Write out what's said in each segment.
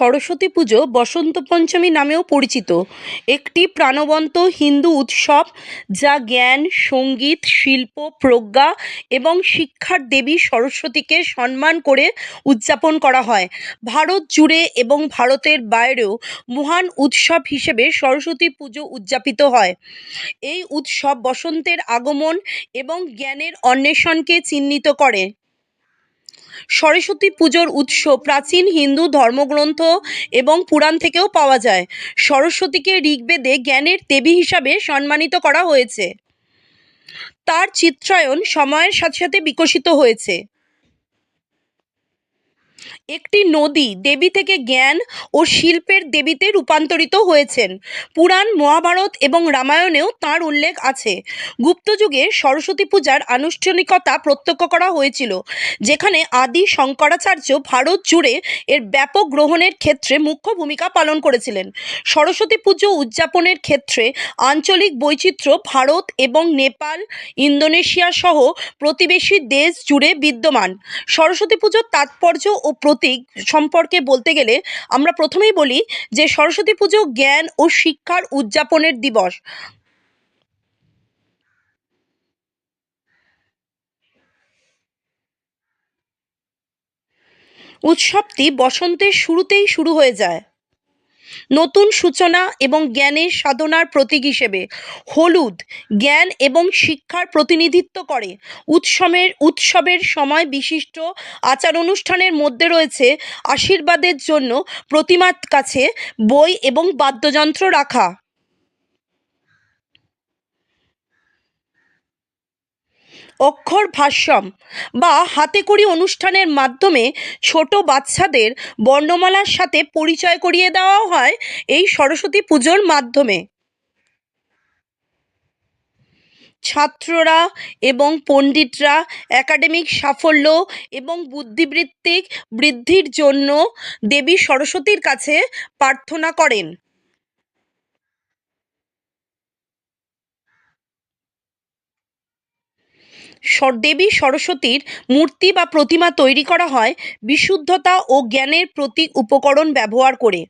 সরস্বতী পুজো বসন্ত পঞ্চমী নামেও পরিচিত। একটি প্রাণবন্ত হিন্দু উৎসব যা জ্ঞান, সংগীত, শিল্প, প্রজ্ঞা এবং শিক্ষার দেবী সরস্বতীকে সম্মান করে উদযাপন করা হয়। ভারত জুড়ে এবং ভারতের বাইরেও মহান উৎসব হিসেবে সরস্বতী পুজো উদযাপিত হয়। এই উৎসব বসন্তের আগমন এবং জ্ঞানের অন্বেষণকে চিহ্নিত করে। সরস্বতী পুজোর উৎস প্রাচীন হিন্দু ধর্মগ্রন্থ এবং পুরাণ থেকেও পাওয়া যায়। সরস্বতীকে ঋগ্বেদে জ্ঞানের দেবী হিসাবে সম্মানিত করা হয়েছে। তার চিত্রায়ন সময়ের সাথে সাথে বিকশিত হয়েছে। একটি নদী দেবী থেকে জ্ঞান ও শিল্পের দেবীতে রূপান্তরিত হয়েছেন। পুরাণ, মহাভারত এবং রামায়ণেও তাঁর উল্লেখ আছে। গুপ্তযুগে সরস্বতী পূজার আনুষ্ঠানিকতা প্রত্যক্ষ করা হয়েছিল, যেখানে আদি শঙ্করাচার্য ভারত জুড়ে এর ব্যাপক গ্রহণের ক্ষেত্রে মুখ্য ভূমিকা পালন করেছিলেন। সরস্বতী পুজো উদযাপনের ক্ষেত্রে আঞ্চলিক বৈচিত্র্য ভারত এবং নেপাল, ইন্দোনেশিয়া সহ প্রতিবেশী দেশ জুড়ে বিদ্যমান। সরস্বতী পুজোর তাৎপর্য ও প্রতীক সম্পর্কে বলতে গেলে আমরা প্রথমেই বলি যে সরস্বতী পুজো জ্ঞান ও শিক্ষার উদযাপনের দিবস। উৎসবটি বসন্তের শুরুতেই শুরু হয়ে যায়। নতুন সূচনা এবং জ্ঞানের সাধনার প্রতীক হিসেবে হলুদ জ্ঞান এবং শিক্ষার প্রতিনিধিত্ব করে। উৎসবের উৎসবের সময় বিশিষ্ট আচার অনুষ্ঠানের মধ্যে রয়েছে আশীর্বাদের জন্য প্রতিমার কাছে বই এবং বাদ্যযন্ত্র রাখা। অক্ষর ভাষ্যম বা হাতেখড়ি অনুষ্ঠানের মাধ্যমে ছোট বাচ্চাদের বর্ণমালার সাথে পরিচয় করিয়ে দেওয়া হয় এই সরস্বতী পুজোর মাধ্যমে। ছাত্ররা এবং পণ্ডিতরা একাডেমিক সাফল্য এবং বুদ্ধিবৃত্তিক বৃদ্ধির জন্য দেবী সরস্বতীর কাছে প্রার্থনা করেন। দেবী সরস্বতীর মূর্তি বা প্রতিমা তৈরি করা হয় বিশুদ্ধতা ও জ্ঞানের প্রতীক উপকরণ ব্যবহার করে।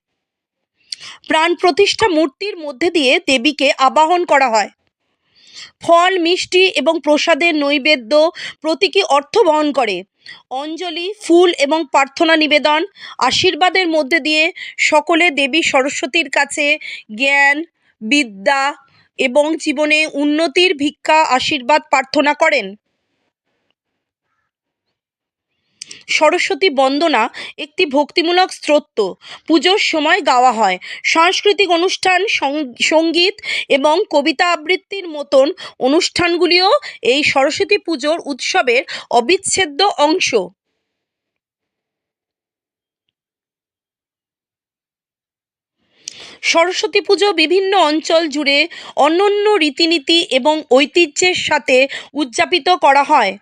প্রাণ প্রতিষ্ঠা মূর্তির মধ্যে দিয়ে দেবীকে আবাহন করা হয়। ফল, মিষ্টি এবং প্রসাদের নৈবেদ্য প্রতীকী অর্থ বহন করে। অঞ্জলি, ফুল এবং প্রার্থনা নিবেদন, আশীর্বাদের মধ্যে দিয়ে সকলে দেবী সরস্বতীর কাছে জ্ঞান, বিদ্যা এবং জীবনে উন্নতির ভিক্ষা, আশীর্বাদ প্রার্থনা করেন। সরস্বতী বন্দনা একটি ভক্তিমূলক স্তোত্র পুজোর সময় গাওয়া হয়। সাংস্কৃতিক অনুষ্ঠান সংগীত এবং কবিতা আবৃত্তির মতন অনুষ্ঠানগুলিও এই সরস্বতী পুজোর উৎসবের অবিচ্ছেদ্য অংশ। সরস্বতী পুজো বিভিন্ন অঞ্চল জুড়ে অনন্য রীতিনীতি এবং ঐতিহ্যের সাথে উদযাপিত করা হয়।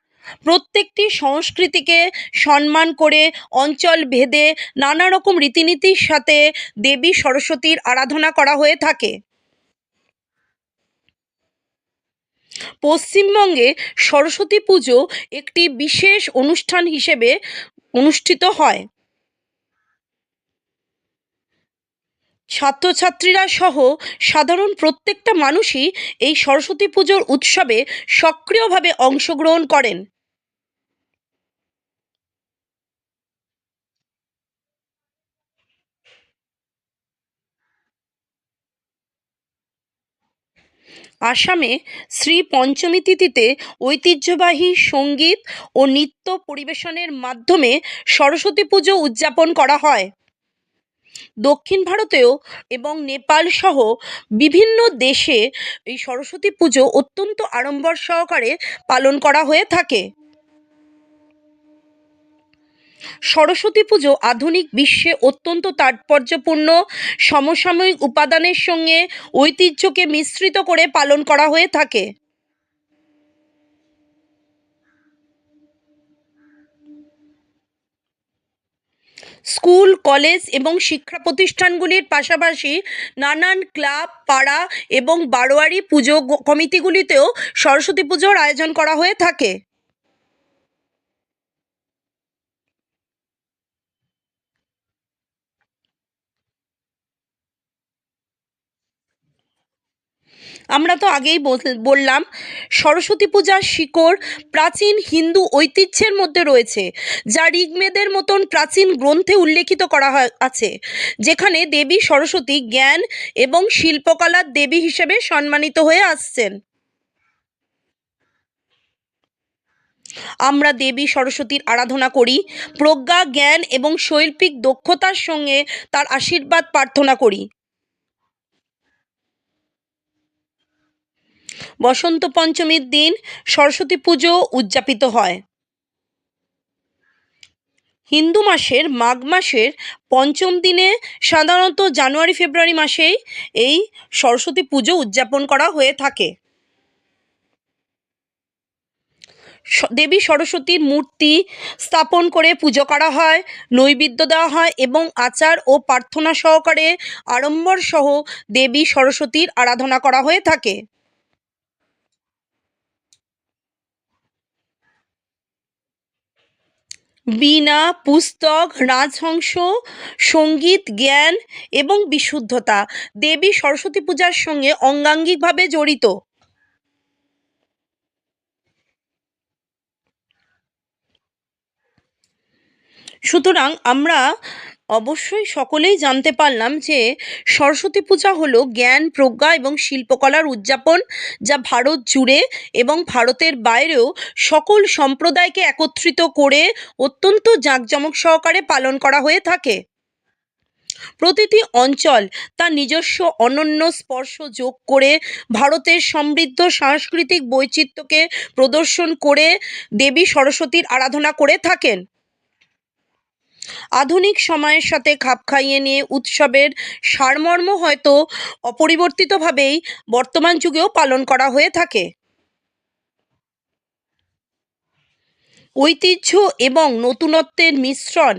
প্রত্যেকটি সংস্কৃতিকে সম্মান করে অঞ্চল ভেদে নানা রকম রীতিনীতির সাথে দেবী সরস্বতীর আরাধনা করা হয়ে থাকে। পশ্চিমবঙ্গে সরস্বতী পুজো একটি বিশেষ অনুষ্ঠান হিসেবে অনুষ্ঠিত হয়। ছাত্রছাত্রীরা সহ সাধারণ প্রত্যেকটা মানুষই এই সরস্বতী পুজোর উৎসবে সক্রিয়ভাবে অংশগ্রহণ করেন। আসামে শ্রী পঞ্চমী তিথিতে ঐতিহ্যবাহী সংগীত ও নৃত্য পরিবেশনের মাধ্যমে সরস্বতী পুজো উদযাপন করা হয়। দক্ষিণ ভারতেও এবং নেপাল সহ বিভিন্ন দেশে এই সরস্বতী পুজো অত্যন্ত আড়ম্বর সহকারে পালন করা হয়ে থাকে। সরস্বতী পুজো আধুনিক বিশ্বে অত্যন্ত তাৎপর্যপূর্ণ, সমসাময়িক উপাদানের সঙ্গে ঐতিহ্যকে মিশ্রিত করে পালন করা হয়ে থাকে। স্কুল, কলেজ এবং শিক্ষা প্রতিষ্ঠানগুলির পাশাপাশি নানান ক্লাব, পাড়া এবং বারোয়ারি পুজো কমিটিগুলিতেও সরস্বতী পুজোর আয়োজন করা হয়ে থাকে। আমরা তো আগেই বললাম, সরস্বতী পূজার শিকড় প্রাচীন হিন্দু ঐতিহ্যের মধ্যে রয়েছে, যা ঋগ্বেদের মতন প্রাচীন গ্রন্থে উল্লেখিত করা আছে, যেখানে দেবী সরস্বতী জ্ঞান এবং শিল্পকলার দেবী হিসেবে সম্মানিত হয়ে আসছেন। আমরা দেবী সরস্বতীর আরাধনা করি, প্রজ্ঞা, জ্ঞান এবং শৈল্পিক দক্ষতার সঙ্গে তার আশীর্বাদ প্রার্থনা করি। বসন্ত পঞ্চমীর দিন সরস্বতী পুজো উদযাপিত হয়। হিন্দু মাসের মাঘ মাসের পঞ্চম দিনে সাধারণত জানুয়ারি, ফেব্রুয়ারি মাসেই এই সরস্বতী পুজো উদযাপন করা হয়ে থাকে। দেবী সরস্বতীর মূর্তি স্থাপন করে পুজো করা হয়, নৈবেদ্য দেওয়া হয় এবং আচার ও প্রার্থনা সহকারে আড়ম্বর সহ দেবী সরস্বতীর আরাধনা করা হয়ে থাকে। বীণা, পুস্তক, রাজহংস, সংগীত, জ্ঞান এবং বিশুদ্ধতা। দেবী সরস্বতী পূজার সঙ্গে অঙ্গাঙ্গিকভাবে জড়িত। সুতরাং আমরা অবশ্যই সকলেই জানতে পারলাম যে সরস্বতী পূজা হলো জ্ঞান, প্রজ্ঞা এবং শিল্পকলার উদযাপন যা ভারত জুড়ে এবং ভারতের বাইরেও সকল সম্প্রদায়কে একত্রিত করে অত্যন্ত জাঁকজমক সহকারে পালন করা হয়ে থাকে। প্রতিটি অঞ্চল তার নিজস্ব অনন্য স্পর্শ যোগ করে ভারতের সমৃদ্ধ সাংস্কৃতিক বৈচিত্র্যকে প্রদর্শন করে দেবী সরস্বতীর আরাধনা করে থাকেন। আধুনিক সময়ের সাথে খাপ খাইয়ে নিয়ে উৎসবের সারমর্ম হয়তো অপরিবর্তিতভাবেই বর্তমান যুগেও পালন করা হয়ে থাকে। ঐতিহ্য এবং নতুনত্বের মিশ্রণ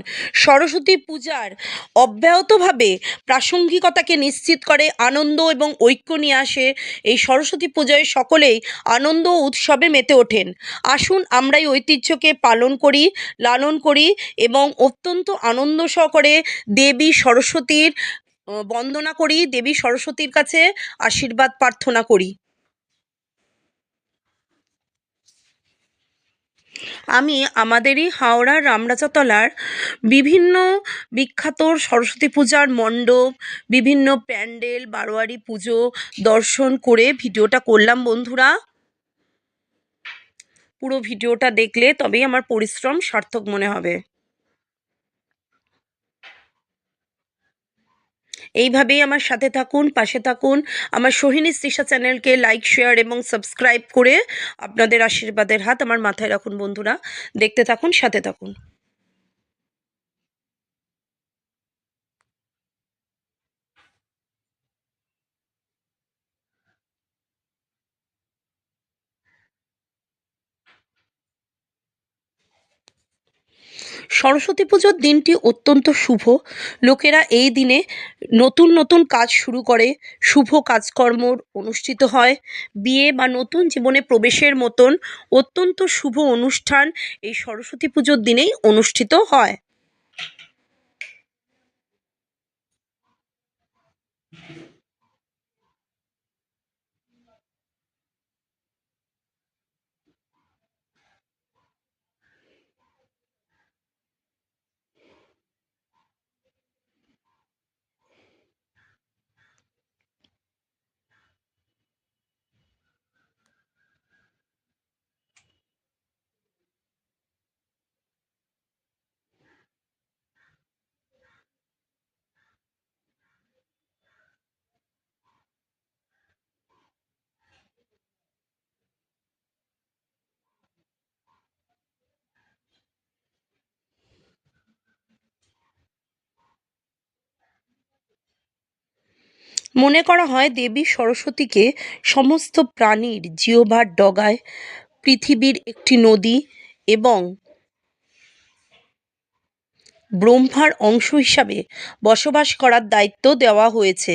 সরস্বতী পূজার অব্যাহতভাবে প্রাসঙ্গিকতাকে নিশ্চিত করে, আনন্দ এবং ঐক্য নিয়ে আসে। এই সরস্বতী পূজায় সকলেই আনন্দ ও উৎসবে মেতে ওঠেন। আসুন আমরা এই ঐতিহ্যকে পালন করি, লালন করি এবং অত্যন্ত আনন্দ সহকারে দেবী সরস্বতীর বন্দনা করি, দেবী সরস্বতীর কাছে আশীর্বাদ প্রার্থনা করি। আমি আমাদেরই হাওড়ার রামরাজাতলার বিভিন্ন বিখ্যাত সরস্বতী পূজার মণ্ডপ, বিভিন্ন প্যান্ডেল, বারোয়ারি পুজো দর্শন করে ভিডিওটা করলাম বন্ধুরা। পুরো ভিডিওটা দেখলে তবেই আমার পরিশ্রম সার্থক মনে হবে। এইভাবেই আমার সাথে থাকুন, পাশে থাকুন। আমার সোহিনী তৃষা চ্যানেলকে লাইক শেয়ার এবং সাবস্ক্রাইব করে আপনাদের আশীর্বাদের হাত আমার মাথায় রাখুন বন্ধুরা। দেখতে থাকুন, সাথে থাকুন। সরস্বতী পুজোর দিনটি অত্যন্ত শুভ। লোকেরা এই দিনে নতুন নতুন কাজ শুরু করে, শুভ কাজকর্ম অনুষ্ঠিত হয়। বিয়ে বা নতুন জীবনে প্রবেশের মতন অত্যন্ত শুভ অনুষ্ঠান এই সরস্বতী পুজোর দিনেই অনুষ্ঠিত হয়। মনে করা হয় দেবী সরস্বতীকে সমস্ত প্রাণীর জিওভার ডগায় পৃথিবীর একটি নদী এবং ব্রহ্মার অংশ হিসাবে বসবাস করার দায়িত্ব দেওয়া হয়েছে।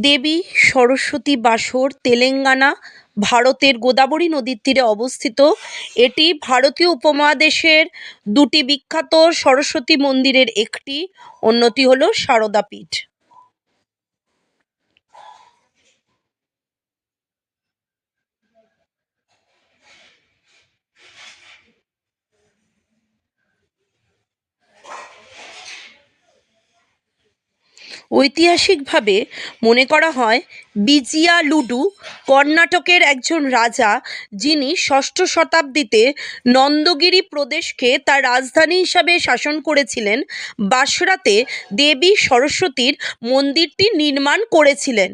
দেবী, সরস্বতী বাসর, তেলেঙ্গানা, ভারতের গোদাবরী নদীর তীরে অবস্থিত। এটি ভারতীয় উপমহাদেশের দুটি বিখ্যাত সরস্বতী মন্দিরের একটি, অন্যটি হল সারদা পীঠ ঐতিহাসিকভাবে মনে করা হয় বিজিয়া লুডু কর্ণাটকের একজন রাজা যিনি ষষ্ঠ শতাব্দীতে নন্দগিরি প্রদেশকে তার রাজধানী হিসাবে শাসন করেছিলেন। বাসরাতে দেবী সরস্বতীর মন্দিরটি নির্মাণ করেছিলেন।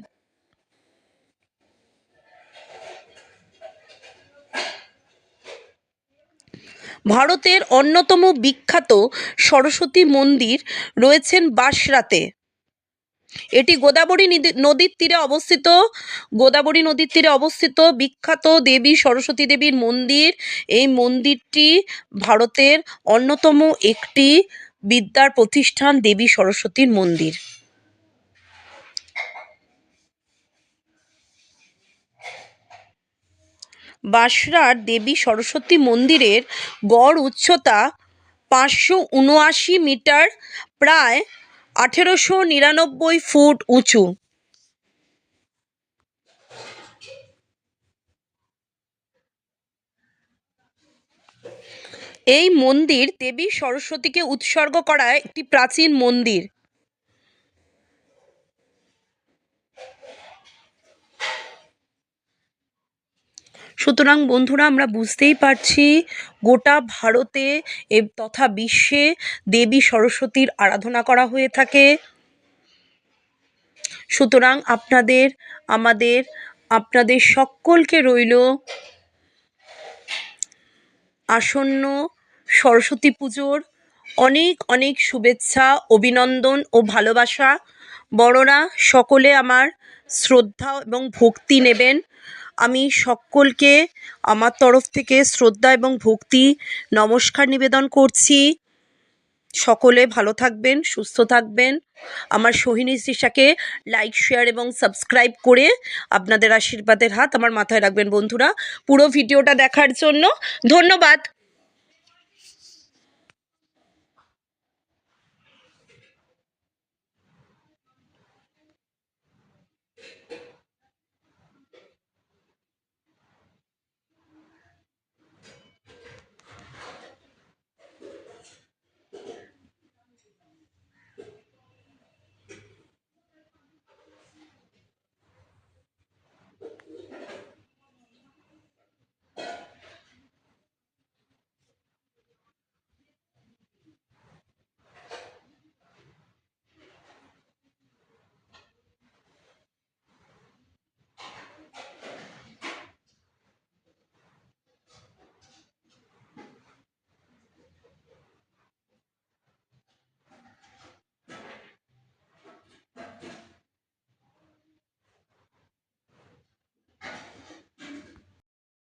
ভারতের অন্যতম বিখ্যাত সরস্বতী মন্দির রয়েছেন বাসরাতে এটি গোদাবরী নিদি- নদীর তীরে অবস্থিত। গোদাবরী নদীর তীরে অবস্থিত বিখ্যাত দেবী সরস্বতী দেবীর মন্দির। এই মন্দিরটি ভারতের অন্যতম একটি বিদ্যার প্রতিষ্ঠান দেবী সরস্বতীর মন্দির। বাসরার দেবী সরস্বতী মন্দিরের গড় উচ্চতা পাঁচশো উনআশি মিটার, প্রায় আঠেরোশো নিরানব্বই ফুট উঁচু। এই মন্দির দেবী সরস্বতীকে উৎসর্গ করা একটি প্রাচীন মন্দির। সুতরাং বন্ধুরা, আমরা বুঝতেই পারছি গোটা ভারতে এ তথা বিশ্বে দেবী সরস্বতীর আরাধনা করা হয়ে থাকে। সুতরাং আপনাদের, আমাদের, আপনাদের সকলকে রইল আসন্ন সরস্বতী পুজোর অনেক অনেক শুভেচ্ছা, অভিনন্দন ও ভালোবাসা। বড়রা সকলে আমার শ্রদ্ধা এবং ভক্তি নেবেন। আমি সকলকে আমার তরফ থেকে শ্রদ্ধা এবং ভক্তি, নমস্কার নিবেদন করছি। সকলে ভালো থাকবেন, সুস্থ থাকবেন। আমার সোহিনী সিসাকে লাইক শেয়ার এবং সাবস্ক্রাইব করে আপনাদের আশীর্বাদের হাত আমার মাথায় রাখবেন বন্ধুরা। পুরো ভিডিওটা দেখার জন্য ধন্যবাদ।